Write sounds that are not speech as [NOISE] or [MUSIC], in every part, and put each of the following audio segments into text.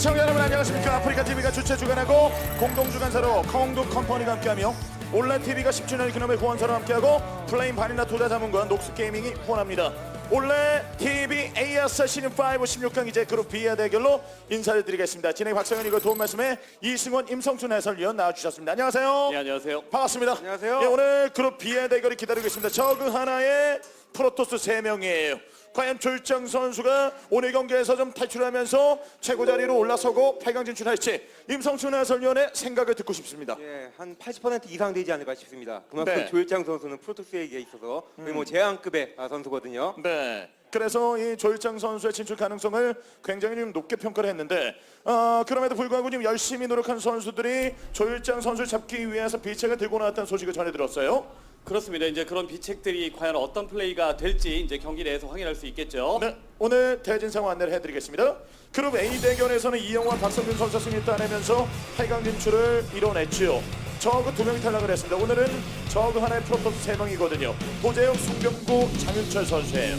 시청자 여러분 안녕하십니까 아프리카 TV가 주최 주관하고 공동 주관사로 커웅도 컴퍼니가 함께하며 온라인 TV가 10주년 기념의 후원사로 함께하고 플레인 바닐라 투자 자문과 녹스 게이밍이 후원합니다. 올해 TV AS 시즌 5 16강 이제 그룹 B의 대결로 인사를 드리겠습니다. 진행 박성현이고 도움 말씀에 이승원 임성춘 해설위원 나와주셨습니다. 안녕하세요. 네, 안녕하세요. 반갑습니다. 안녕하세요. 예, 오늘 그룹 B의 대결이 기다리고 있습니다. 저그 하나의 프로토스 3명이에요. 과연 졸장 선수가 오늘 경기에서 좀 탈출하면서 최고 자리로 올라서고 8강 진출할지 임성춘 해설위원의 생각을 듣고 싶습니다. 예, 한 80% 이상 되지 않을까 싶습니다. 그만큼 네. 조일장 선수는 프로토스에게 있어서 거의 뭐 제왕급의 아, 선수거든요. 네. 그래서 이 조일장 선수의 진출 가능성을 굉장히 좀 높게 평가를 했는데 어, 그럼에도 불구하고 지금 열심히 노력한 선수들이 조일장 선수를 잡기 위해서 비책을 들고 나왔다는 소식을 전해 들었어요. 그렇습니다. 이제 그런 비책들이 과연 어떤 플레이가 될지 이제 경기 내에서 확인할 수 있겠죠. 네, 오늘 대진 상황 안내를 해드리겠습니다. 그룹 A 대결에서는 이영화, 박성균 선수 승리 따내면서 8강 진출을 이뤄냈지요. 저그 두 명이 탈락을 했습니다. 오늘은 저그 하나의 프로토스 세 명이거든요. 도재욱, 송병구, 장윤철 선수예요.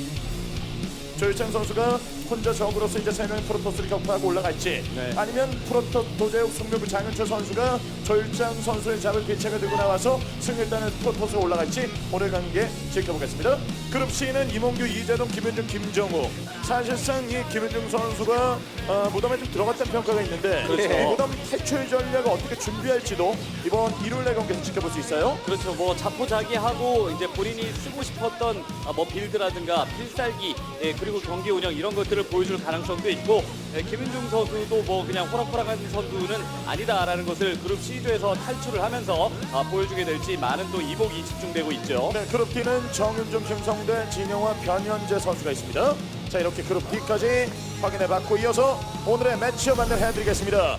조일장 선수가 혼자 적으로서 이제 세 명의 프로토스를 격파하고 올라갈지 네. 아니면 프로토 도재욱, 송병구, 장윤철 선수가 조일장 선수의 잡을 비책을 들고 나와서 승리를 따는 프로토스가 올라갈지 오늘 경기에 지켜보겠습니다. 그룹 C는 이몽규, 이재동, 김현중, 김정우 사실상 이 김현중 선수가 어, 무덤에 좀 들어갔다는 평가가 있는데 그렇죠. 이 무덤 탈출 전략을 어떻게 준비할지도 이번 일요일 날 경기에서 지켜볼 수 있어요. 그렇죠. 뭐 자포자기하고 이제 본인이 쓰고 싶었던 아, 뭐 빌드라든가 필살기 예, 그리고 경기 운영 이런 것들을 보여줄 가능성도 있고 예, 김윤중 선수도 뭐 그냥 호락호락한 선수는 아니다라는 것을 그룹 C조에서 탈출을 하면서 아, 보여주게 될지 많은 또 이목이 집중되고 있죠. 네, 그룹 D는 정윤종, 김성대, 진영화, 변현재 선수가 있습니다. 자, 이렇게 그룹 D까지 확인해봤고 이어서 오늘의 매치업 안내를 해드리겠습니다.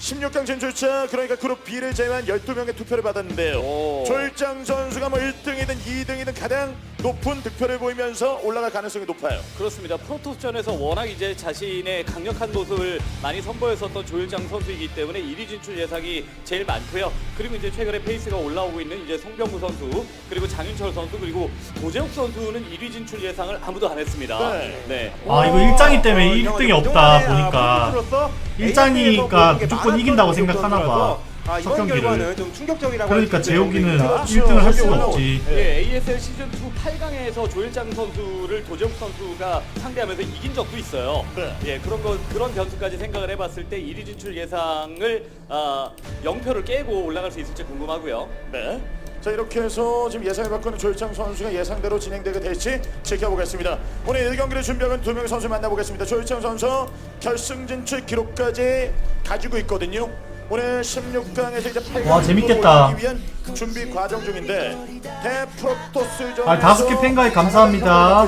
16강 진출자 그러니까 그룹 B를 제외한 12명의 투표를 받았는데요. 오. 조일장 선수가 뭐 1등이든 2등이든 가장 높은 득표를 보이면서 올라갈 가능성이 높아요. 그렇습니다. 프로토스전에서 워낙 이제 자신의 강력한 모습을 많이 선보였었던 조일장 선수이기 때문에 1위 진출 예상이 제일 많고요. 그리고 이제 최근에 페이스가 올라오고 있는 이제 송병구 선수 그리고 장윤철 선수 그리고 도재욱 선수는 1위 진출 예상을 아무도 안 했습니다. 네. 네. 아 이거 일장이 때문에 어, 1등이 형, 없다 보니까 아, 프로토스로서 일장이가 AFL 에서 보여준 게 무조건 이긴다고 생각하나 봐. 아, 첫 이번 경기를. 결과는 좀 충격적이라고 그러니까 재욱이는 경기입니다. 1등을 할 수가 없지. 예. 예, ASL 시즌 2 8강에서 조일장 선수를 도재욱 선수가 상대하면서 이긴 적도 있어요. 네. 예, 그런 거 그런 변수까지 생각을 해봤을 때 1위 진출 예상을 아, 0표를 깨고 올라갈 수 있을지 궁금하고요. 네. 자 이렇게 해서 지금 예상을 바꾸는 조일장 선수가 예상대로 진행되게 될지 지켜보겠습니다. 오늘 1경기를 준비하는 두 명의 선수 만나보겠습니다. 조일장 선수 결승 진출 기록까지 가지고 있거든요. 오늘 16강에서 이제 8강 와, 재밌겠다. 위한 준비 과정 중인데 대프로토스전 아, 다섯 개 팬가입 감사합니다.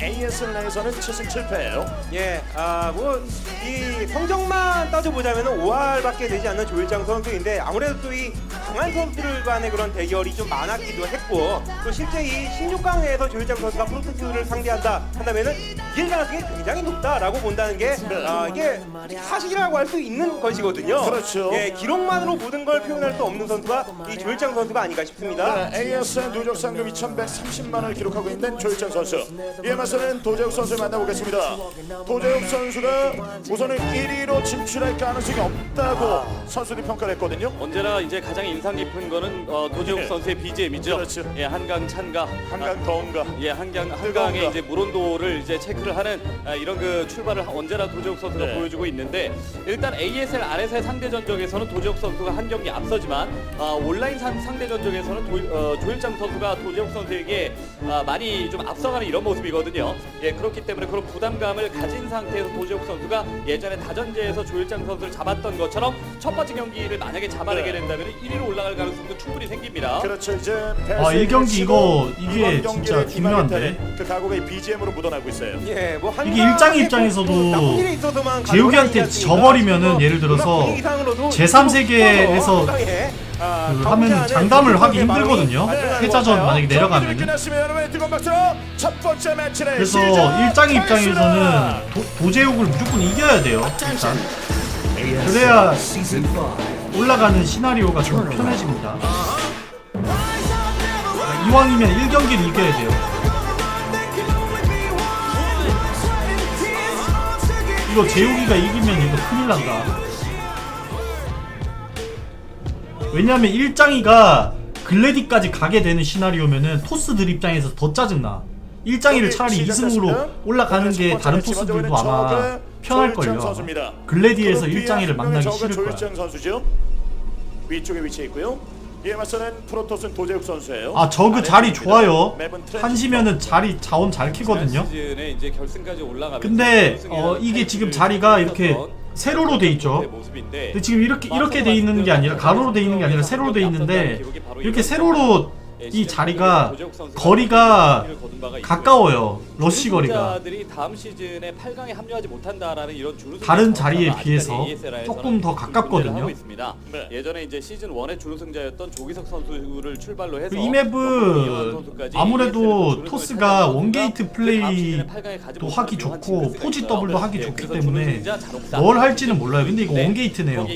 ASL 내에서는 7승 7패예요. 예, 아, 뭐, 이 성적만 따져보자면 5할밖에 되지 않는 조일장 선수인데 아무래도 또 이 강한 선수들 간의 그런 대결이 좀 많았기도 했고 또 실제 이 16강에서 조일장 선수가 프로토스를 상대한다 한다면은 이길 가능성이 굉장히 높다라고 본다는 게 아, 이게 사실이라고 할 수 있는 것이거든요. 그렇죠. 예, 기록만으로 모든 걸 표현할 수 없는 선수가 이 조일장 선수가 아닌가 싶습니다. 네, ASL 누적 상금 2,130만 원을 기록하고 있는 조일장 선수. 이에 맞서는 도재욱 선수를 만나보겠습니다. 도재욱 선수가 우선은 1위로 진출할 가능성이 없다고 선수들이 평가를 했거든요. 언제나 이제 가장 인상 깊은 거는 어, 도재욱 네. 선수의 BGM이죠. 그렇죠. 예, 한강 찬가. 한강 더운가. 예, 한강. 한강의 이제 물온도를 이제 체크를 하는 아, 이런 그 출발을 언제나 도재욱 선수가 네. 보여주고 있는데 일단 ASL 아래서의 상대 전적에서는 도재욱 선수가 한 경기 앞서지만 아, 온라인 상, 상대 전적에서는 도, 어, 조일장 선수가 도재욱 선수에게 아, 많이 좀 앞서가는 이런 모습이거든요. 예, 그렇기 때문에 그런 부담감을 가진 상태에서 도재욱 선수가 예전에 다전제에서 조일장 선수를 잡았던 것처럼 첫 번째 경기를 만약에 잡아내게 네. 된다면 1위로 올라갈 가능성도 충분히 생깁니다. 그렇죠. 이제 아, 이 경기 이거 이게 진짜 중요한데. 그 각오가 이 BGM으로 묻어나고 있어요. 예, 뭐 이게 일장 꼭 입장에서도 재욱이한테 져버리면은? 예를 들어서 분위기상으로도 제3 세계에서 한강에, 아, 그 가보지 하면 장담을 하기 힘들거든요. 패자전. 만약에 내려가면. 첫 번째 매치를 그래서 시작하겠습니다. 일장 입장에서는 도, 도제욱을 무조건 이겨야 돼요. 일단 그래야 올라가는 시나리오가 좀 편해집니다. 이왕이면 1경기를 이겨야 돼요. 이거 재욱이가 이기면 이거 큰일 난다. 왜냐면 일장이가 글래디까지 가게 되는 시나리오면은 토스들 입장에서 더 짜증나. 일장이를 차라리 시작됐습니다. 2승으로 올라가는 게 다른 토스들도 아마 편할걸요. 글래디에서 일장이를 만나기 싫을 거야. 위쪽에 위치해 있고요. 이에 맞서는 프로토스는 도재욱 선수예요. 아 저그 자리. 좋아요. 한시면은 자리 자원 잘 키거든요. 근데 어 이게 지금 자리가 이렇게 세로로 돼 있죠. 근데 지금 이렇게 이렇게 돼 있는 게 아니라 가로로 돼 있는 게 아니라 세로로 돼 있는데 이렇게 세로로 이 자리가 거리가 가까워요. 러시 거리가. 들이 다음 시즌에 8강에 합류하지 못한다라는 이런 준우승 다른 자리에 비해서 조금 더 가깝거든요. 네. 예전에 이제 시즌 1의 준우승자였던 조기석 선수를 출발로 해서 이 맵은 아무래도 토스가 원게이트 플레이도 하기 좋고 포지 더블도 하기 네, 좋기 때문에 뭘 할지는 몰라요. 근데 이거 원게이트네요.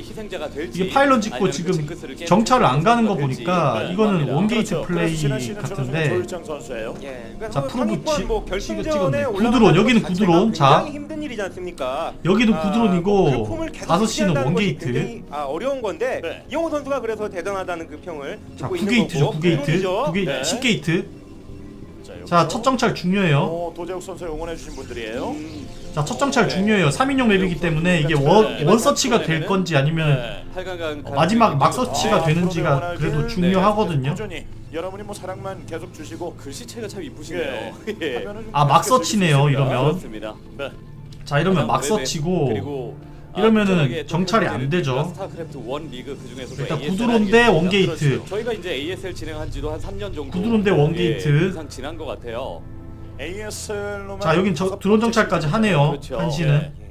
이게 파일럿 짓고 지금 정찰을 안 가는 거 보니까 이거는 원게이트 플레이 지난 시즌 준우승은 같은데 조일장 선수예요. 예. 그러니까 자, 프로브 치- 뭐 결승전에 찍었네. 올라가는 구드론, 여기는 것 구드론. 자. 굉장히 힘든 일이지 않습니까? 여기는 아, 구드론이고 뭐 그룹폼을 계속 다섯 시는 유지한다는 것이 원게이트. 굉장히, 아, 어려운 건데 네. 이영호 선수가 그래서 대단하다는 그 평을 자 듣고 있는 9게이트죠 거고 9게이트 드론이죠. 9게이트 네. 10게이트 자, 자첫 정찰 중요해요 어, 도재욱 선수 응원해 주신 분들이에요. 음. 자첫 정찰 중요해요 3인용 맵이기 때문에 이게 원, 원서치가 될 건지 아니면 네. 8강 어, 마지막 막서치가 아, 되는지가 그래도 중요하거든요 꾸준히 여러분이 뭐 사랑만 계속 주시고 글씨체가 참 이쁘시네요. [LAUGHS] 예. 예. 좀 아, 막서치네요, 수. 이러면. 그렇습니다. 네. 자 이러면 가장 막서치고 오래된, 그리고 아, 이러면은 또 정찰이 안 되죠. 스타크래프트 1 리그 그 중에서도 일단 ASL 구드론 대 아니겠습니까? 원게이트. 그렇죠. 저희가 이제 ASL 진행한 지도 한 3년 정도 구드론 대 원게이트. 예, 이상 지난 것 같아요. ASL로만 자 여긴 저 드론 정찰까지 하네요 그렇죠. 한시는 예.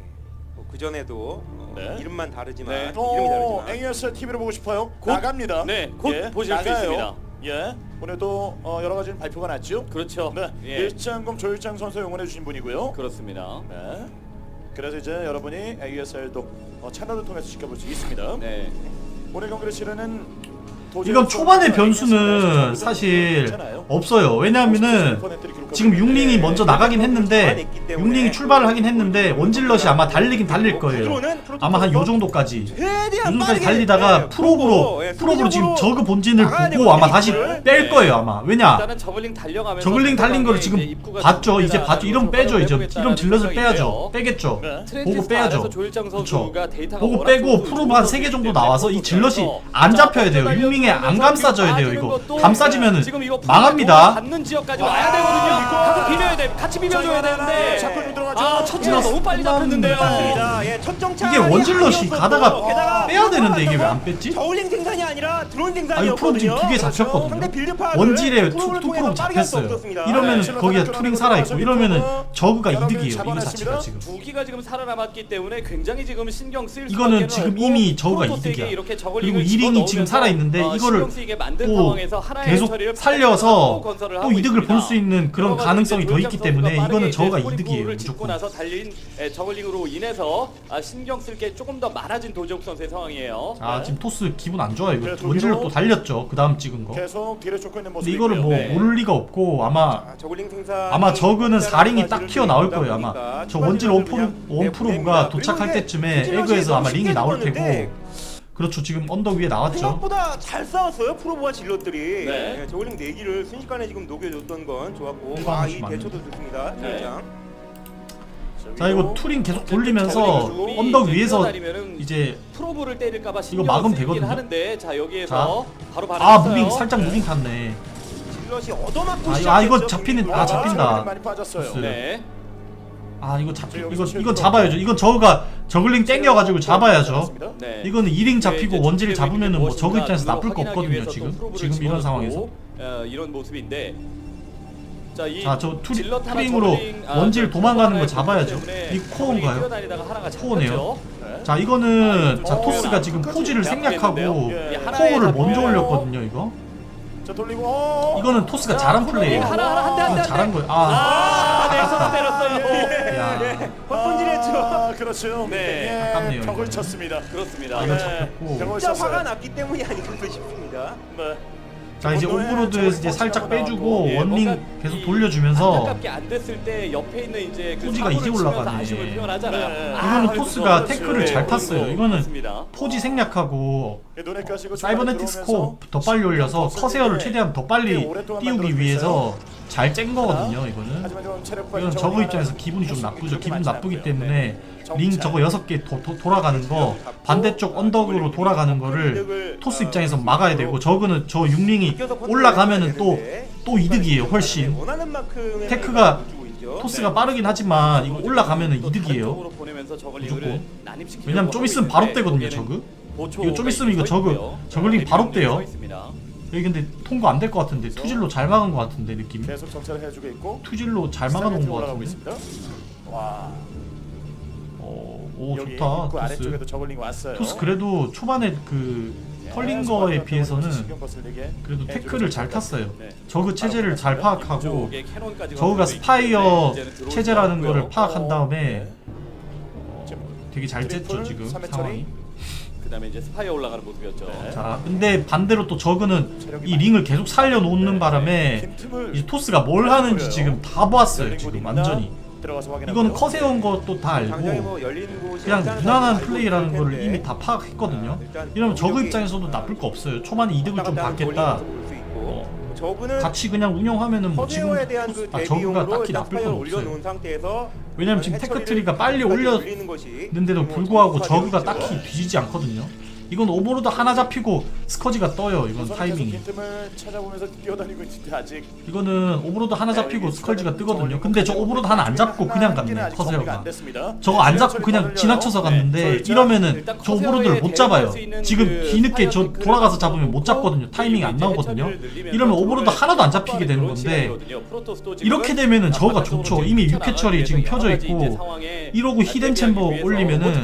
그 전에도 네. 이름만 다르지만 네. 이름이 오, 다르지만 ASL TV를 보고 싶어요. 곧- 나갑니다. 네, 곧 보실 수 나가요. 있습니다. 예, 오늘도 어, 여러 가지 발표가 났죠. 그렇죠. 네, 예. 일장검 조일장 선수 응원해 주신 분이고요. 그렇습니다. 네. 그래서 이제 여러분이 ASL도 어, 채널을 통해서 지켜볼 수 있습니다. 네. 오늘 경기를 치르는 이건 초반의 변수는 사실 없어요 왜냐하면은 지금 육링이 먼저 나가긴 했는데 육링이 출발을 하긴 했는데 원질럿이 아마 달리긴 달릴 거예요. 아마 한 요 정도까지. 요 정도까지 달리다가 예, 프로브로 예, 프로브로 지금 저그 본진을 보고 아마 다시. 뺄 네. 거예요 아마. 왜냐? 저글링 달린 거를 지금 봤죠. 이제 봤죠. 이러면 것을 빼죠 이제. 이러면 질럿을. 빼야죠. 빼겠죠. 네. 보고 빼야죠. 데이터가 보고 빼고 프로브 한세개 정도 나와서 이 질럿이 안 자, 잡혀야 돼요. 육링에 안 감싸줘야 돼요 이거. 감싸지면은 망합니다 되거든요. 가서 비벼야 돼. 같이 비벼줘야 되는데. 자꾸 들어가죠. 아, 첫 지가 너무 빨리 잡혔는데요. 맞습니다. 예, 첫 이게 원질럿이 가다가 빼야 되는데 이게 왜 안 뺐지? 저울링 생산이 아니라 드론 아니 생산이었거든요. 프로브 지금 두개 상대 잡혔거든요 빌드 원질에 투, 프로브를 투 통해서 프로브 빠르게 할수 잡혔어요 없었습니다. 이러면은 네, 거기에 투링 살아있고 이러면은 저그가 이득이에요 이거. 자체가 지금 두 기가 지금 살아남았기 때문에 굉장히 지금 신경 쓰일 이거는 지금 이미 저그가 이득이야. 그리고 이링이 지금 집어넣으면서, 살아있는데 어, 이거를 또 계속 살려서 또 이득을 볼 수. 있는 그런 들어가서 가능성이 더 있기 때문에 선수가 이거는 이제 이득이에요 무조건. 나서 달린 에, 저글링으로 인해서 아, 신경 쓸 게 조금 더 많아진 도지욱 선수의 상황이에요. 아 지금 토스 기분 안 좋아요. 이거 그래, 원질로 또 달렸죠 그 다음 찍은 거. 계속 뒤를 쫓고 있는 모습. 근데 이거를 뭐 네. 모를 리가 없고 아마 아, 저글링 생산 아마 저그는 4링이 딱 튀어 나올 거예요 아마. 저 원질 원프로, 원프로브가 도착할 때쯤에 에그에서 아마 링이 나올 테고 그렇죠 지금 언덕 위에 나왔죠 생각보다 잘 싸웠어요 프로브와 질럿들이 네. 예, 저글링 4기를 순식간에 지금 녹여줬던 건 좋았고 일반 선수 맞네. 대처도 좋습니다 네. 자 이거 투링 계속 돌리면서 언덕 이제 위에서 뛰어다니면은 이제 프로브를 때릴까봐 이거 신경 막으면 되거든요. 하는데 자 여기에서 바로 반응했어요. 아 무빙 살짝 무빙 갔네 질럿이 얻어맞고 아, 이거- 시작했죠 아, 이거 잡히는- 아, 잡힌다. 많이 빠졌어요. 네. 네. 아 이거 잡저 이거 이건 잡아야죠 이건 저그가 저글링 땡겨가지고 잡아야죠 네. 이거는 2링 잡히고 적대적인 잡으면은 뭐 저그 입장에서 나쁠 거 없거든요 지금 지금 이런 상황에서 어, 이런 모습인데 자이 자저 투링으로 원질 도망가는 거 잡아야죠 이 코어인가요? 코어네요. 네. 자 이거는 자 어, 토스가 지금 포지를 생략하고 예. 코어를 먼저 올렸거든요 이거 자. 어. 이거는 토스가 잘한 플레이예요 한대 잘한 거예요 아 아 넥서스 때렸어요. 야. 헛분질의 아, 그렇죠. 네. 예, 아깝네요, 벽을 이거는. 쳤습니다. 그렇습니다. 아, 네, 잡혔고. 벽을 진짜 쳤어요. 화가 났기 때문이 아닌가 싶습니다. 네. 자 이제 오브로드에서 이제 살짝 빼주고 예, 원링 계속 이 돌려주면서 안타깝게 안 됐을 때 옆에 있는 이제 그 사고를 이제 치면서 올라가네. 아쉬움을 표현하잖아요. 네. 아, 이거는 토스가 그렇죠. 태클을 네, 잘 탔어요. 거 이거는 같습니다. 포지 생략하고 예, 눈에 까시고 사이버네틱 중간에 스코 더 빨리 올려서 커세어를 네. 최대한 더 빨리 띄우기 위해서 잘 짠 거거든요 이거는 이건 이 저거 입장에서 기분이 좀 나쁘죠 기분 나쁘기. 때문에 네. 링. 저거 여섯 개 도, 도, 돌아가는 거 반대쪽 언덕으로 돌아가는 거를 토스 입장에서 막아야 되고 저거는 저 6링이 올라가면은 또 또 이득이에요 훨씬 테크가. 토스가 빠르긴 하지만 이거 올라가면은 또 이득이에요 무조건. 왜냐면 좀 있으면 바로 되거든요 저그 이거 좀 있으면 이거 서 저그. 저글링 네, 바로 있습니다. 여기 근데 통과 안 될 것 같은데 투질로 잘 막은 것 같은데 느낌이 계속 정찰을 해주고 있고 투질로 잘 막아놓은 것 올라가고 같은데 있습니다. 와 어, 오 여기 좋다 입구 토스 아래쪽에도 저글링 왔어요. 토스 그래도 초반에 그 털린 계속 거에 왔다 비해서는 갔다 신경 거슬리게 그래도 해주고 태클을 잘 있습니다. 탔어요 네. 저그 체제를 잘 파악하고 저그가 스파이어 체제라는 거를. 파악한 다음에 네. 지금 되게 잘 트리플, 지금 삼회 상황이 그다음에 이제 스파이어 올라가는 모습이었죠. 네. 자 근데 반대로 또 저그는 이 링을 계속 살려놓는 바람에 빈틈을 이제 토스가 뭘 하는지 지금 다 보았어요 지금? 완전히. 이거는 커세온 것도 다 알고 뭐 그냥 무난한 플레이라는 거를 이미. 다 파악했거든요 아, 이러면 저그 입장에서도 아, 나쁠 거 없어요 초반에 이득을 좀 받겠다 있고 어. 저분은 같이 그냥 운영하면은 뭐 지금 그 아, 저그가 딱히 나쁠 건 없어요 올려놓은 상태에서 왜냐면 지금 테크트리가 빨리 뭐 불구하고 저그가. 딱히 뒤지지 않거든요. 이건 오버로드 하나 잡히고 스커지가 떠요. 이건 타이밍이. 계속 빈틈을 찾아보면서 뛰어다니고 있는데 아직 이거는 오버로드 하나 잡히고 네, 스커지가 뜨거든요. 근데 저 오버로드 하나 안 잡고 그냥 갔네. 커세어가. 저거 안 잡고 지하철이 그냥 더 지나쳐서. 갔는데 네. 이러면은 저 오버로드를 못 잡아요. 지금 그 뒤늦게 저 돌아가서 잡으면 못 잡거든요. 타이밍이 안 나오거든요. 이러면 오버로드 하나도 안 잡히게 되는 건데 이렇게 되면은 저거가 좋죠. 이미 육회철이 지금 펴져 있고 이러고 히든 챔버 올리면은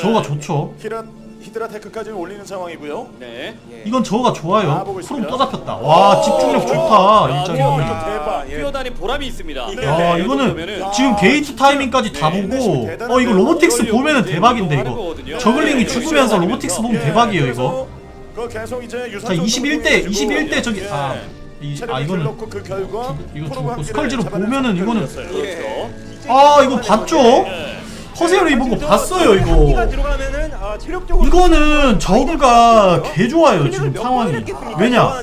저거가 좋죠. 히라 히드라 테크까지 올리는 상황이고요. 네. 예. 이건 저거가 좋아요. 아. 프롬 또 잡혔다. 와 집중력 좋다. 야, 일장이. 뛰어- 아, 대박. 예. 뛰어다닌 보람이 있습니다. 네. 야이 이거는 정도면은 지금 게이트 타이밍까지 다 네, 보고 대단한데요. 어 이거 로보틱스 보면은 이제 대박인데 운동하는 이거 거거든요. 저글링이 네, 죽으면서 네, 로보틱스 네. 보면 대박이에요 이거 그 계속 이제 자 21대 21대 저기 예. 아, 이, 아 이거는 그 결과 이거 죽고 한 스컬지로 보면은 이거는-. 예. 아 이거 봤죠? 예. 커세어를 입은 거 봤어요 한기가 이거 들어가면은 아, 체력적으로 이거는 저그가 개 좋아요 지금 몇 상황이? 왜냐.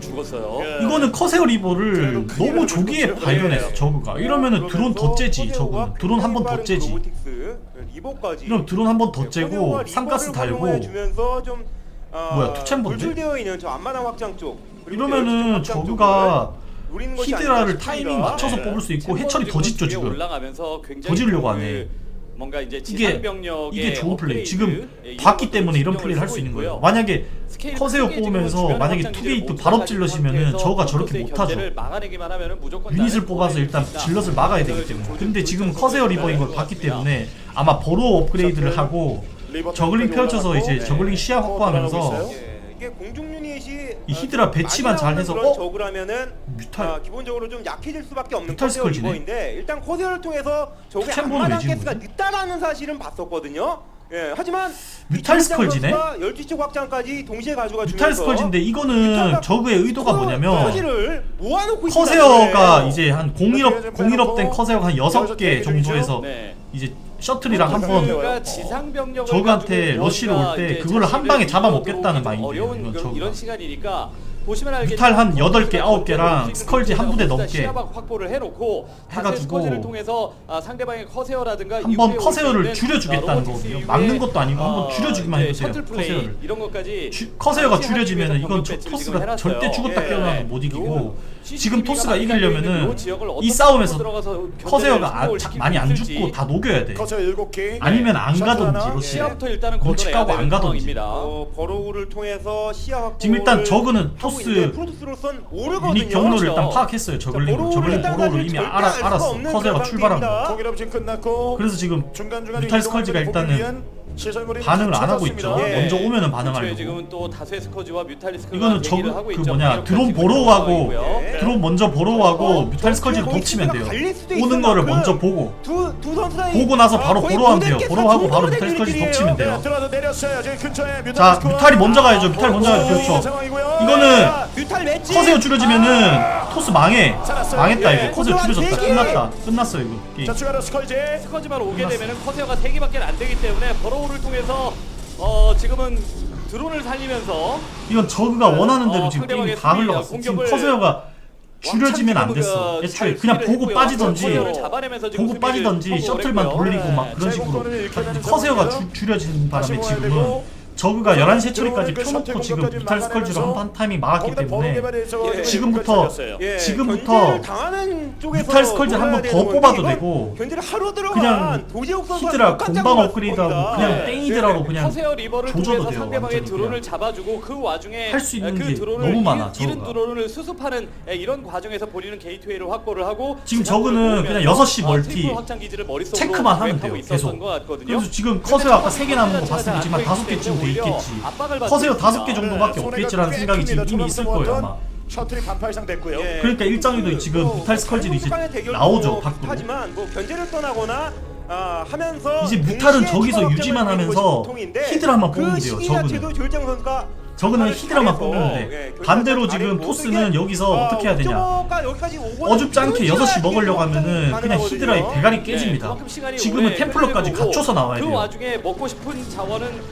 죽었어요. 예. 이거는 커세어 리버를 너무 조기에. 발견했어 예. 저그가 이러면은 드론 더 째지 저거는 드론 한 번 더 째지 리버까지. 이러면 드론 한 번더 네, 째고 삼가스 달고 어, 뭐야, 투챔버인데? 돌출되어 있는 저 앞마당 확장 쪽 그리고 이러면은 저그가 노리는 것이 히드라를 타이밍 싶습니다. 맞춰서 네. 뽑을 수 있고 해철이 더 짓죠 지금 올라가면서 굉장히 더 지르려고 그 하네. 뭔가 이제 이게 지상 병력의 이게 좋은 플레이 업그레이드, 지금 예, 봤기 때문에 이런 신경을 플레이를 할 쓰고 수 있는. 거예요 만약에 스케일 커세어 크게 지금 뽑으면서 주변 만약에 확장기를 투게이트 바로 찔러시면은 상태에서 저가 저렇게 프로토스의 못하죠 견제를 막아내기만 하면은 무조건 유닛을 뽑아서 일단. 질럿을 막아야 되기 때문에 근데 지금 커세어 리버인 걸 봤기. 때문에 아마 버로 업그레이드를 하고 저글링 펼쳐서 이제 네. 저글링 시야 또 확보하면서. 예, 이게 공중 유닛이 이 히드라 배치만 잘 해서, 어? 적으라면은 뮤탈 아, 기본적으로 좀 약해질 수밖에 없는 뮤탈 커세어 스컬 지네. 리버인데 일단 커세어를 통해서 저게 지는 가스가 거지? 늦다라는 사실은 봤었거든요. 예, 하지만 뮤탈 스컬지네? 12쪽 확장까지 동시에 가져가 주면서 뮤탈 스컬지인데 이거는 저그의 의도가 뭐냐면 모아놓고 있다는 커세어가 거예요. 이제 한 공일업 공일업 된 커세어가 한 여섯 개 정도에서 네. 이제 셔틀이랑 어, 한번 그러니까 지상 병력을 저그한테 가지고 러쉬를 올 때 그거를 한 방에 잡아먹겠다는 좀 마인드예요, 어려운 이건 그런 저그가. 이런 시간이니까 보시면 알겠지만 뮤탈 한 여덟 개, 아홉 개랑 지금 스컬지 한 부대 넘게 시야박 확보를 해놓고 해가지고 통해서 아, 상대방의 커세어라든가 한번 커세어를 줄여주겠다는 아, 거거든요. 막는 것도 아니고 아, 한번 줄여주기만 이제 해주세요, 커세어를. 이런 것까지 주- 커세어가 위해서 이건 토스가. 절대 죽었다 예. 깨어나도 못 이기고 요 지금 토스가 이기려면은 이 싸움에서 커세어가 아, 많이 수 안. 죽고 다 녹여야 돼. 아니면 안 가든지 눈치 건드려야 까고 안 되는 가든지. 상황입니다. 어, 지금 일단 저그는 토스 프로토스로선 모르거든요. 유닛 경로를 그렇죠. 일단 파악했어요. 저글링 저글링 사실 이미 알아, 알 알았어. 그런 출발한 거. 지금 끝났고 그래서 지금 중간 중간에 뮤탈 스컬지가 일단은 시설물이 반응을 안 하고 있죠. 예. 먼저 오면은 반응하려고. 지금은 또 다수의 스커지와 뮤탈리스크가 이거는 저그 대기를 하고 그 있죠. 뭐냐 드론 패치가 보러 들어가고 가고 있고요. 네. 드론 먼저 보러 가고 어, 뮤탈 스커지로 거의 덮치면 돼요. 갈릴 수도 오는 거를 만큼 먼저 보고 두, 두 선수 사이 보고 나서 바로 아, 거의 보러 하면 돼요. 모든 게 보러 다 하고 바로 뮤탈 스커지 된 덮치면 일들이에요. 돼요. 네, 들어와서 내렸어요. 지금 근처에 뮤탈 자, 스코어. 뮤탈이 먼저 가야죠. 뮤탈 먼저 가야죠. 그렇죠. 상황이고요. 이거는 뮤탈 커세어 줄여지면은 토스 망해. 살았어요. 망했다 예. 이거. 커세어 줄여졌다. 끝났다. 끝났어 이거. 게임. 자, 추가로 스컬지. 스커지만 오게 되면은 커세어가 3개밖에 안 되기 때문에 버로 우를 통해서 어 지금은 드론을 살리면서 이건 저그가 원하는 대로 어, 지금 게임이 다 흘러갔어. 지금 커세어가 줄여지면 안 됐어. 애초에 그냥 잘 보고 빠지던지 보고 빠지던지 셔틀만. 돌리고 막 네, 그런 식으로 이렇게 되는 커세어가 줄여지는 바람에 지금은. 저그가 11시 처리까지 그 펴놓고 셔틀 지금 뮤탈 스컬지로 막아내면서 한 타이밍 막았기 때문에 예. 지금부터 살렸어요. 예, 지금부터 뮤탈 스컬지 노려야 한번 더 뽑아도 되고 그냥 히드라 공방 업그레이드하고. 그냥 예. 땡이드라고 그냥 커세어 리버를 조져도 돼요, 완전히 드론을 그냥. 잡아주고 그 와중에 할수 있는 그게 너무 많아, 저거가. 드론을 수습하는 에, 이런 과정에서 본인은 게이트웨이를 확보를 하고 지금 모으면서, 그냥 여섯 시 아, 멀티 체크만 하면 돼요, 계속. 그래서 지금 커세어 아까 3개 남은 거 봤으면 지금 한 5개 쯤 돼 있겠지. 커세어 5개 정도밖에 네, 없겠지라는 생각이 지금 이미 있을 거예요 아마. 셔틀이 반파 이상 됐고요. 예. 그러니까 일정이도 지금 뭐 뮤탈 스컬지도 이제 나오죠 밖으로. 하지만 뭐 견제를 떠나거나 아, 하면서 이제 동시에 저기서 유지만 하면서 히드라만 그 뽑으면 돼요, 시기 저거는. 히드라만 뽑으면 예, 반대로. 지금 토스는 게, 여기서 아, 어떻게 해야 되냐 어줍지 않게 끊어져야 6시 이게 먹으려고 확장이 하면은 그냥. 히드라의 대가리 네, 깨집니다 지금은 템플러까지 갖춰서 나와야 그 돼요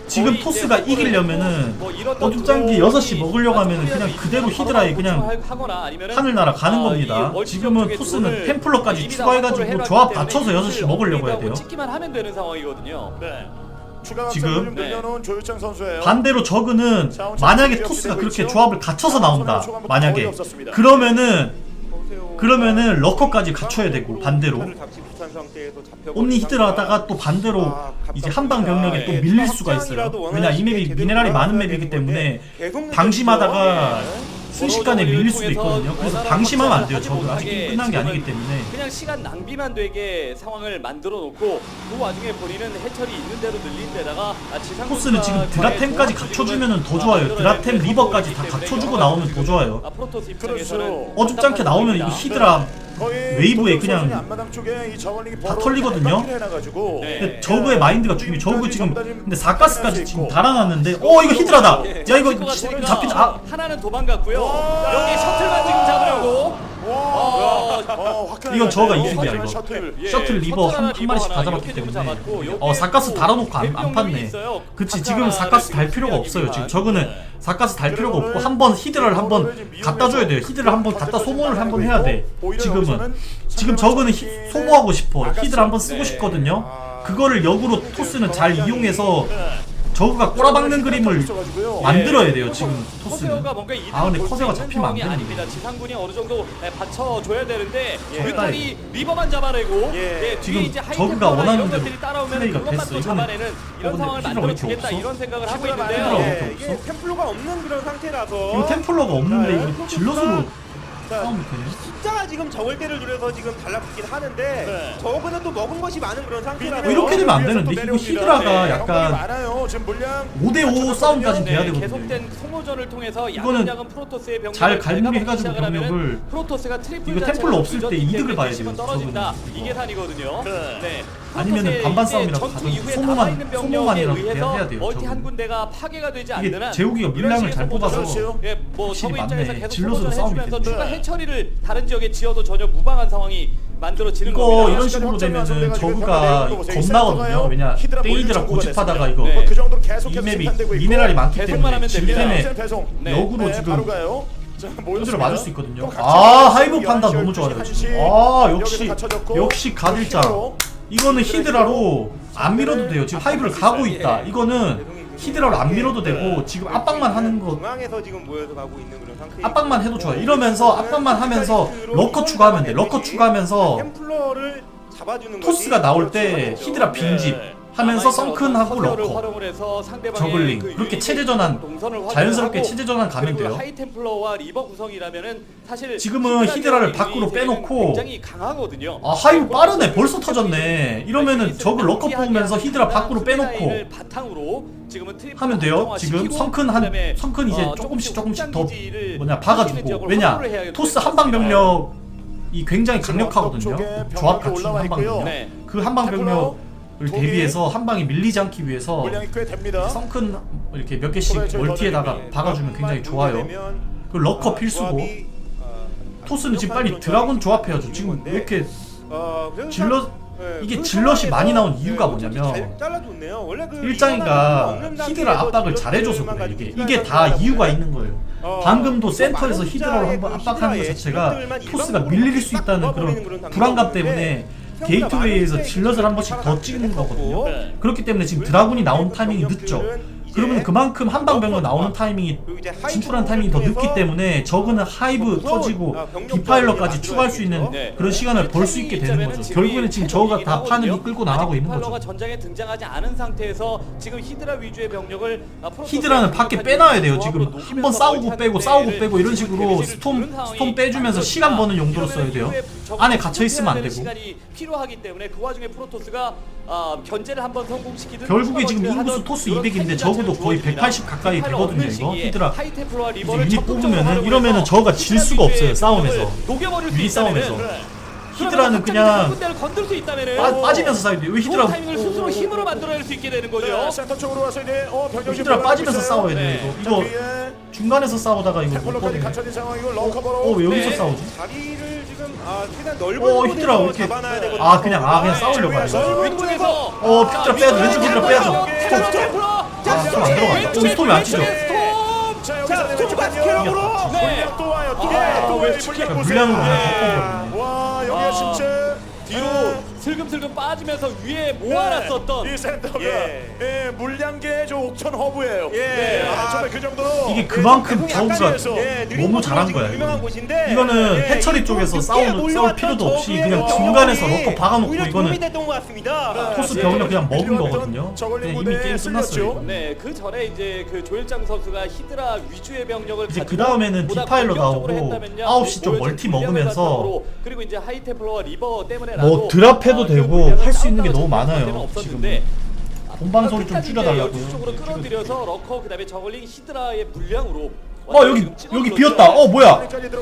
지금 토스가 이기려면은 뭐 어줍지 않게 드론이 6시 먹으려고 하면은 그냥 그대로 히드라에 그냥 하늘나라 가는 아, 겁니다. 지금은 토스는 템플러까지 추가해가지고 조합 갖춰서 때문에 6시 이것을 먹으려고 해야 돼요. 찍기만 하면 되는 상황이거든요. 지금? 네. 조일장 선수예요. 반대로 저그는 자, 만약에 토스가 그렇게? 조합을 갖춰서 자, 나온다 만약에. 그러면은. 그러면은 러커까지 갖춰야 되고 반대로 옴니 히드라 하다가 또 반대로 아, 이제 한방 병력에 또 예. 밀릴 수가 있어요. 왜냐 이 맵이 미네랄이 많은 맵이기 때문에 방심하다가 네. 순식간에 밀릴 수도 있거든요. 그래서 방심하면 안 돼요. 저도 아직 게임 끝난 게 아니기 때문에 그냥 시간 낭비만 되게 상황을 만들어 놓고 그 와중에 본인은 해철이 있는 대로 늘린 데다가 아, 지상 토스는 지금 드라템까지 갖춰주면은 더 좋아요. 드라템 리버까지 다 갖춰주고 나오면 더 좋아요. 아, 프로토스 입장에서는 그렇죠. 어줍지 않게 나오면 이거 히드라 거의 웨이브에 그냥 다 털리거든요. 네. 근데 저그의 마인드가 중요해. 저그 지금 근데 4가스까지 지금 달아놨는데 어 이거 히드라다. 예, 야 이거 잡힌 아 하나는 도망갔고요. 와. 여기 셔틀만 지금 잡으려고. 와, 어, 이건 저거가 갔네요. 이득이야, 이거. 셔틀. 예, 셔틀 리버 한- 한 마리씩 다 잡았기 좀 때문에. 여기에 어, 사가스 또 달아놓고 안- 안 팠네. 그치 지금 사가스 달 필요가 없어요. 지금. 저거는 네. 사가스 달 필요가 없고 한 번 히드라를 한 번 갖다 줘야 돼요. 히드라 한번 갖다 소모를 한 번 해야 돼. 지금은 지금 저거는 히, 소모하고 싶어. 히드라 한번 쓰고 네. 싶거든요. 그거를 역으로 토스는 잘 이용해서 저거가 꼬라박는 그림을 만들어야 돼요. 지금 토스는. 아 근데 볼수 커세어가 있는 잡히면 안. 아닙니다. 지상군이 어느 정도 예, 받쳐줘야 되는데 예. 뮤탈이 리버만 잡아내고 예. 예, 지금 이제 저그가 원하는 이런 대로 것들이 따라오면 플레이가 됐어. 어, 이런 근데 상황을 만들어주겠다? 이런 생각을 하고 있는데요. 예. 예, 이게 템플러가 없는 그런 상태라서 이거 템플러가 없는데 자, 이거 질럿으로 자, 싸우면 되네. 숫자가 지금 적을 때를 줄여서 지금 달라붙긴 하는데 네. 저거는 또 먹은 것이 많은 그런 상태라서 뭐 이렇게 되면 안 되는데 이거 히드라가 네, 약간 많아요. 지금 물량 5대5 싸움까지 돼야 네, 되거든요. 계속된 소모전을 통해서 이거는 야금야금 프로토스의 병력을 잘 갈무리 해가지고 시작을 병력을 프로토스가 트리플 이거 템플러 없을 때 이득을 봐야 돼요, 떨어진다. 이게 산이거든요. 네. 네. 아니면은 반반 가든지 이후에 소모만- 소모만이라도 해야 돼요, 멀티. 한 군데가 파괴가 되지 이게 않는 한 재욱이가 이런 물량을 잘 뽑아서 예, 뭐 저거 입장에서 맞네. 계속 싸움이 해주면서. 추가 해처리를 다른 지역에 지어도 전혀 무방한 상황이 만들어지는 이거 겁니다. 이런 식으로 되면은 저그가 겁나거든요. 왜냐 데이드라 고집하다가 이거 네. 그 정도로 계속 이 맵이 생산되고 있고. 미네랄이 많기 배송만 때문에 하면 됩니다. 질템에 배송. 네. 역으로 네, 지금 바로 가요. 자, 모였습니다. 현수를 맞을 수 있거든요. 또아 하이브 판단 11시, 너무 좋아요 12시, 지금. 아 역시 갇혀졌고, 역시. 히드라로. 이거는 히드라로 안 밀어도 돼요. 지금 하이브를 가고 있다. 이거는 히드라로 안 밀어도 되고 지금 압박만 하는 거 중앙에서 지금 모여서 가고 있는 그런 상태. 압박만 해도 좋아요. 이러면서 압박만 하면서 러커 추가하면 돼. 러커 추가하면서 템플러를 잡아주는 토스가 나올 때 그렇죠. 히드라 빈집 네. 하면서 썬큰하고 러커 활용을 해서 상대방의 저글링 그 그렇게 체제 전환 자연스럽게 체제 전환 가면 돼요. 지금은 히드라를 밖으로 유닛에는 빼놓고 굉장히 강하거든요. 아 하이브 빠르네 벌써 터졌네 이러면은 저글 럭커 뽑으면서 히드라 밖으로 빼놓고 바탕으로 지금은 트리플 하면 돼요. 지금 성큰 한 성큰 이제 어, 조금씩 조금씩 더 뭐냐 박아주고 왜냐 토스 될 한방 것 같습니다. 병력 이 굉장히 강력하거든요. 조합 갖춘 한방. 병력. 네. 그 한방 병력을 독일. 대비해서 한 방이 밀리지 않기 위해서 물량이 꽤 됩니다. 성큰 이렇게 몇 개씩 멀티에다가 박아주면 굉장히 좋아요. 그 러커 아, 필수고 아, 토스는 지금 빨리 드라곤 조합해야죠. 지금 왜 이렇게 질럿 참, 예, 이게 그 질럿이 많이 나온 이유가 예, 어쩐지 뭐냐면 그 일장이가 히드라 압박을 잘해줘서 그래 이게 이게 다 이유가 있는 거예요. 어, 방금도 그 센터에서 히드라로 한번 그 압박하는 것 자체가 토스가 밀릴 수딱 있다는 그런 불안감 때문에 게이트웨이에서 질럿을 한 번씩 더 찍는 거거든요. 네. 그렇기 때문에 지금 드라군이 나온 타이밍이 늦죠. 그러면 그만큼 한방병력 나오는 타이밍이 진출한 타이밍이 더 늦기 때문에 저그는 하이브 터지고 디파일러까지 추가할 수 있는 네. 그런 시간을 벌 수 있게 되는 거죠. 결국에는 지금 저그가 다 판을 이끌고 나가고 있는 거죠. 전장에 등장하지 않은 상태에서 지금 히드라 위주의 병력을 아, 히드라는 밖에 빼놔야 돼요. 지금 한 번 싸우고 빼고 싸우고 데를 빼고 이런 식으로 스톰 스톰 빼주면서 시간 버는 용도로 써야 돼요. 안에 갇혀 있으면 안 되고. 시간이 필요하기 때문에 그 와중에 프로토스가 아, 견제를 한번 성공시키든 결국에 지금 인구수 토스 이런 200인데 타이밍 적어도 거의 주어집니다. 180 가까이 되거든요, 이거. 히드라. 유닛 뽑으면은 이러면은 저거가 질 수가 없어요, 싸움에서. 있다면은 싸움에서. 히드라는 그냥 건들 수 있다면은 빠, 빠지면서 싸야 돼요. 왜 히드라 타이밍을 스스로 힘으로 만들어낼 수 있게 되는 거죠. 네, 센터 쪽으로 와서 이제 어 병력이 히드라 빠지면서 있어요. 싸워야 돼요, 네. 이거. 이거 중간에서 싸우다가 이거 못 버리네. 상황이고 러커버로 어, 왜 여기서 네. 싸우지? 자리를 지금 아 최대한 넓은 어, 히드라 왜 이렇게- 잡아놔야 되거든요. 아, 그냥- 아, 그냥 싸우려고 하네. 왼쪽에서 어, 히드라 빼야죠. 왼쪽 히드라 빼야죠. 템플러 스톱. 템플러 아, 스톱 안 들어갔다. 어, 스톱이 안 치죠. 스톱 자 자, 여기서 스톱과 내려가면요. 스케럽으로 네. 물량 또 와요. 또 아, 와요. 또. 왜. 물량으로 그냥 예. 덮어버리네. 아. 예. 슬금슬금 빠지면서 위에 모아놨었던 이 센터가 예. 예, 물량계 저 옥천 허브예요. 예. 아, 아, 정말 그 정도로 이게 그만큼 약간, 저우가 예, 느린 너무 잘한 거야, 유명한 이거는. 곳인데 이거는 예, 해처리 쪽에서 싸우는- 싸울 필요도 없이 그냥 중간에서 넣고 박아놓고 이거는 도움이 됐던 것 같습니다. 토스 네. 병력 그냥 먹은 거거든요. 네, 이미 게임 끝났어요. 이거. 네, 그 전에 이제 그 조일장 선수가 히드라 위주의 병력을 이제 가지고 그 다음에는 보다 디파일러 공격적으로 나오고 했다면요. 9시 쪽 멀티 먹으면서 그리고 이제 하이템플러와 리버 때문에 뭐 드랍 해도 되고 할 수 있는 게 너무 많아요, 없었는데 본방 소리 좀 줄여달라고요. 쪽으로 끌어들여서 러커 그다음에 저글링 히드라의 물량으로 어 여기 여기 비었다. 어 뭐야?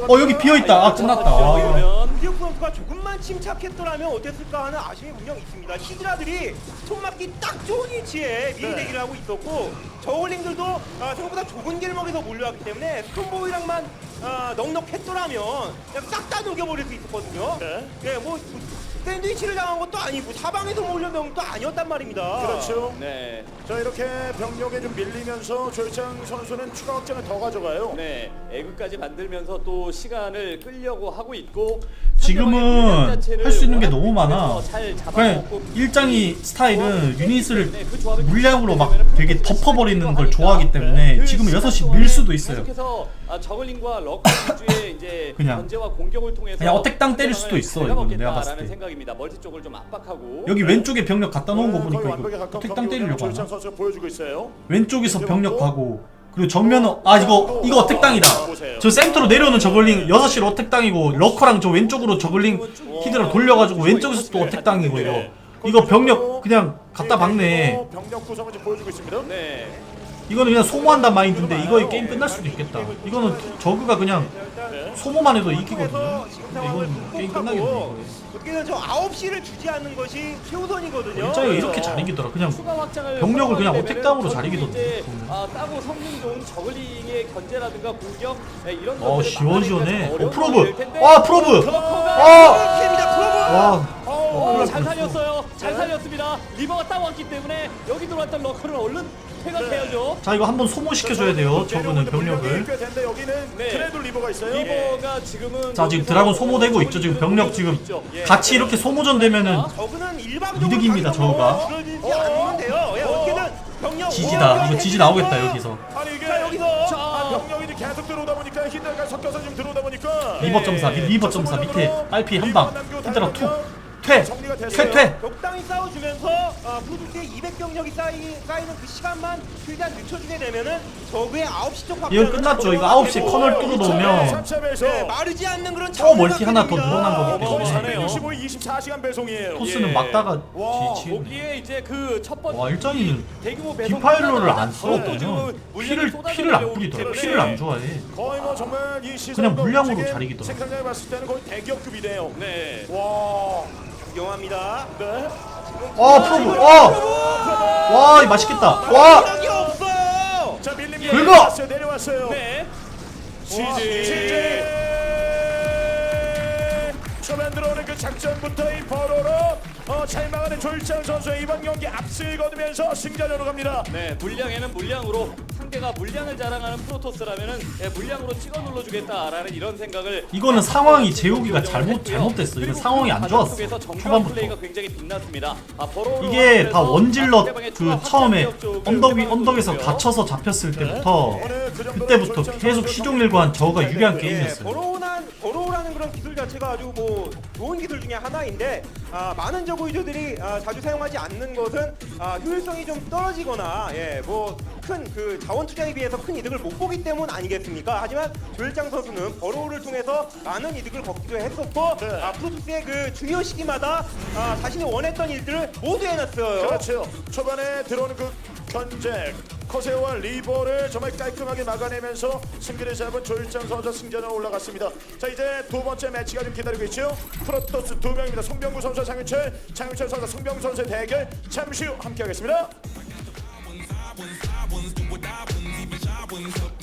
어 여기 비어 있다. 아 끝났다. 아. 선수가 조금만 침착했더라면 어땠을까 하는 아쉬움이 분명 있습니다. 히드라들이 손맞기 딱 좋은 위치에 미리 네. 대기를 하고 있었고 저울링들도 아, 생각보다 좁은 길목에서 몰려왔기 때문에 스톤보이랑만 아, 넉넉했더라면 싹다 녹여버릴 수 있었거든요. 네. 예, 뭐 샌드위치를 당한 것도 아니고 사방에서 몰려온 것도 아니었단 말입니다. 그렇죠. 네, 자 이렇게 병력에 좀 밀리면서 조일장 선수는 추가 확장을 더 가져가요. 네, 에그까지 만들면서 또 시간을 끌려고 하고 있고 지금은 할 수 있는 게 너무 많아. 그냥 일장이 스타일은 유닛을 네, 그 물량으로 막 되게 덮어버리는 걸 좋아하기 때문에 그 지금 시간 6시 동안에 밀 수도 있어요. 아, 저글링과 럭 위주의 [COUGHS] 이제 그냥. 견제와 공격을 통해서 그냥 어택당 때릴 수도 있어, 이거는 내가 봤을 때. 생각입니다. 멀티 쪽을 좀 압박하고 여기 왼쪽에 병력 갖다 놓은 거 네, 보니까 이거 가까운 택당 때리려고 하나? 보여주고 있어요. 왼쪽에서 병력 가고 그리고 정면은 아 이거 이거 어택당이다. 저 센터로 내려오는 저글링 6시로 어택당이고 러커랑 저 왼쪽으로 저글링 히드라 돌려가지고 왼쪽에서 또 어택당이고 이거 이거 병력 그냥 갖다 박네. 병력 구성을 지금 보여주고 있습니다. 네. 이거는 그냥 소모한단 마인드인데 이거 게임 끝날 수도 있겠다. 이거는 저그가 그냥 소모만 해도 이기거든요. 근데 이건 게임 끝나겠네. 어떻게든 저 9시를 주지 않는 것이 최우선이거든요. 일자이가 이렇게 잘 이기더라. 그냥 병력을 그냥 되면은 잘 이기던데, 보면. 아, 따고 성능 좋은 저글링의 견제라든가 공격 네, 이런 어 시원시원해. 어좀 프로브. 아 프로브. 아. 와. 어, 잘 살렸어요. 잘 살렸습니다. 리버가 따왔기 때문에 여기 들어왔던 러커를 얼른 퇴각해야죠. 자 이거 한번 소모시켜줘야 돼요. 저그는 병력을. 네. 그래도 리버가 있어요. 리버가 지금은 자 지금 드라곤 소모되고 있죠. 지금 병력 지금. 예. 같이 이렇게 소모전 되면은 저그는 일방적으로 이득입니다, 저거가. 줄어들지 않으면 돼요. 예, 어떻게든 병력 지지다. 오버를 이거 지지 나오겠다 여기서. 아니 이게 자, 여기서. 아, 병력이 계속 들어오다 보니까 히드라가 섞여서 지금 들어오다 보니까 리버 점사 리버 점사 밑에 빨피 한 방. 히드라 투. 퇴. 됐어요. 퇴퇴. 적당히 싸워주면서 어, 프로듀스의 200병력이 쌓이, 쌓이 는 그 시간만 최대한 늦춰주게 되면은 적의 9시 쪽 확장은 이건 끝났죠. 이거 9시에 커널 뚫어 놓으면 3차 배송. 네, 마르지 않는 그런 또 멀티 하나 더. 늘어난 거기 거의 때문에 365, 24시간 배송이에요. 토스는 예. 막다가 와, 지치. 거기에 이제 그 첫 번째 와 일장이는 대규모 배송 디파일러를 안 그것도 써요. 지금 물량이 피를 피를 안. 때문에 피를 안 좋아해. 거의 뭐 정말 이 시설 그냥 물량으로 잘 이기더라고. 생산량을 봤을 때는 거의 대기업급이네요. 네. 와, 구경합니다. 네. 와 프로브. 와. 와 맛있겠다. 와. 자 밀림 긁어! 내려왔어요. 내려왔어요. 네. 지지. 지지. 초반 들어오는 그 작전부터 이 버로로 어, 잘 막아낸 조일장 선수의 이번 경기 앞을 거두면서 승자전으로 갑니다. 네, 물량에는 물량으로 상대가 물량을 자랑하는 프로토스라면은 예, 물량으로 찍어 눌러주겠다라는 이런 생각을 이거는 상황이 재욱이가 잘못 잘못됐어. 이거 상황이 안 좋았어. 초반부터 초반부터. 플레이가 굉장히 빛났습니다. 아, 버로우로 이게 다 하면서 원질럿 상대방의 그 추가 처음에 확장 지역 쪽을 언덕 위 언덕에서. 갇혀서 잡혔을 때부터 오늘 그 정도로 그때부터 조일장 계속 시종일관 한 저가 유리한 예, 게임이었어요. 버로우라는 그런 기술 자체가 아주 뭐 좋은 기술 중에 하나인데 아, 많은 저그 유저들이 아, 자주 사용하지 않는 것은 아, 효율성이 좀 떨어지거나 예, 뭐큰 그 자원 투자에 비해서 큰 이득을 못 보기 때문 아니겠습니까? 하지만 조일장 선수는 버로우를 통해서 많은 이득을 거기도 했었고 네. 아, 프로토스의 그 중요 시기마다 아, 자신이 원했던 일들을 모두 해놨어요. 그렇죠. 초반에 들어오는 그 견제, 커세와 리버를 정말 깔끔하게 막아내면서 승기를 잡은 조일장 선수 승자전 올라갔습니다. 자 이제 두 번째 매치가 좀 기다리고 있죠. 프로토스 두 명입니다. 송병구 선수, 장윤철, 장윤철 선수, 송병구 선수의 대결 잠시 후 함께하겠습니다.